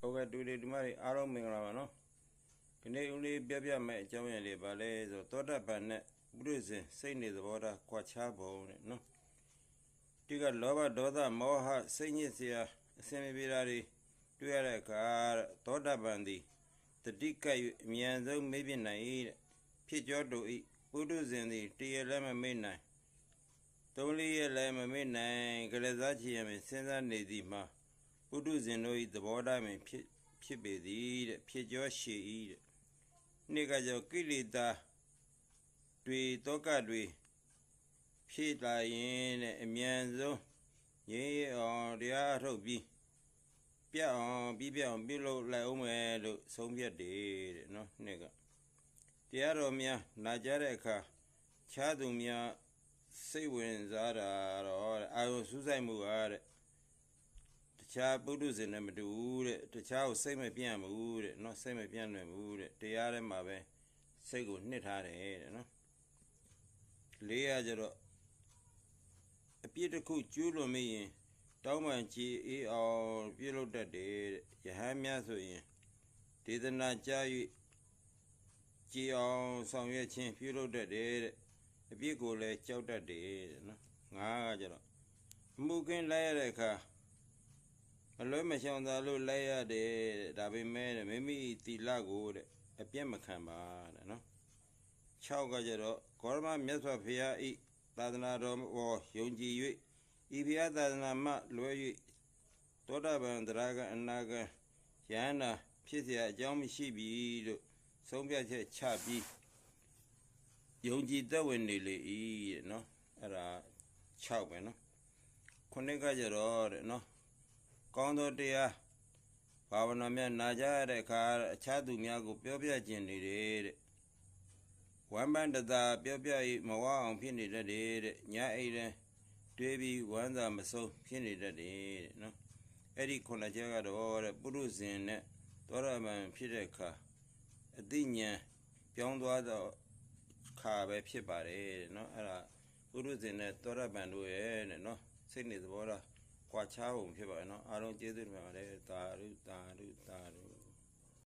ဟုတ်ကဲ့တူတွေဒီမတွေအားလုံးမင်္ဂလာပါနော်ဒီနေ့ဦးလေးပြပြမဲ့အကြောင်းအရာလေးပါလဲဆိုသောတပန်နဲ့ပုရိသေစိတ်နေသဘောထားကွာခြားပုံတဲ့နော်ဒီကလောဘဒေါသမောဟစိတ်ညစ်စရာအစင်မပြေတာတွေတွေ့ရတဲ့အခါသောတပန်သည်တတိကပ်၍အမြန်ဆုံးမေ့ပြနိုင်၏တဲ့ဖြစ်ကြောတူ၏ပုရိသေသည်တရလည်းမမေ့နိုင်သုံးလေးရက်လည်းမမေ့နိုင်ကလေးစားချီရမယ်စဉ်းစားနေသည်မှာ ပုထုဇဉ်တို့၏သဘောထားမှဖြစ်ဖြစ်ပေသည်တဲ့ဖြစ်ကြောရှိ၏တဲ့နေ့ကကြောင့်ကိလေသာတွေတောကတွေဖြစ်လာရင်တဲ့အမြန်ဆုံးရင်းရအောင်တရားအထုတ်ပြီးပြတ်အောင်ပြီးပြတ်အောင်ပြုလုပ်လိုက်အောင်မယ်လို့ဆုံးဖြတ်တယ်တဲ့နော်နေ့ကတရားတော်များနာကြတဲ့အခါခြားသူများစိတ်ဝင်စားတာတော့တဲ့အာယုံစူးစိုက်မှုအားတဲ့တ ခြားပုထုဇဉ်နဲ့မတူဘူးတဲ့တခြားကိုစိတ်မပြန့်ဘူးတဲ့နော်စိတ်မပြန့်နိုင်ဘူးတဲ့တရားထဲမှာပဲစိတ်ကိုနှစ်ထားတယ်တဲ့နော်လေးရကြတော့အပြစ်တစ်ခုကျူးလွန်မိရင်တောင်းပန်ကြည်အေးအောင်ပြုလုပ်တတ်တယ်တဲ့ယဟန်များဆိုရင်ဒေသနာကြား၍ကြည်အောင်ဆောင်ရွက်ခြင်းပြုလုပ်တတ်တယ်တဲ့အပြစ်ကိုလည်းကြောက်တတ်တယ်တဲ့နော်ငါကကြတော့အမှုကင်းလိုက်ရတဲ့အခါမ လွဲမရှောင်သာလို့လိုက်ရတယ်တဲ့ဒါပေမဲ့တဲ့မိမိတီလကိုတဲ့အပြတ်မခံပါတဲ့နော်6ကကြတော့ဂေါရမမြတ်စွာဘုရားဤသာသနာတော်ဘောယုံကြည်၍ဤဘုရားသာသနာမှလွဲ၍သောတာပန်တရားကအနာကယန္နာဖြစ်เสียအကြောင်းမရှိပြီလို့ဆုံးဖြတ်ချက်ချပြီးယုံကြည်သက်ဝင်နေလေဤတဲ့နော်အဲ့ဒါ6ပဲနော်ခုနှစ်ကကြတော့တဲ့နော် ကောင်းသောတရားဘာဝနာများနာကြရတဲ့အခါအခြားသူများကို ပြောပြခြင်းနေတယ်တဲ့ဝမ်းပန်းတသာပြောပြ၏မဝအောင်ဖြစ်နေတတ်တယ်တဲ့ညအိတ်လည်းတွေးပြီးဝမ်းသာမဆုံးဖြစ်နေတတ်တယ်တဲ့နော်အဲ့ဒီခုနှစ်ချက်ကတော့တဲ့ပုရုဇဉ်နဲ့သောရမန်ဖြစ်တဲ့အခါအသိဉာဏ်ပြောင်းသွားတော့ခါပဲဖြစ်ပါတယ်တဲ့နော်အဲ့ဒါပုရုဇဉ်နဲ့သောရမန်တို့ရဲ့တဲ့နော်စိတ်နေသဘောထား ကွာခြားပုံဖြစ်ပါရဲ့နော်အားလုံးကျေးဇူးတင်ပါတယ်တာရုတာရုတာရု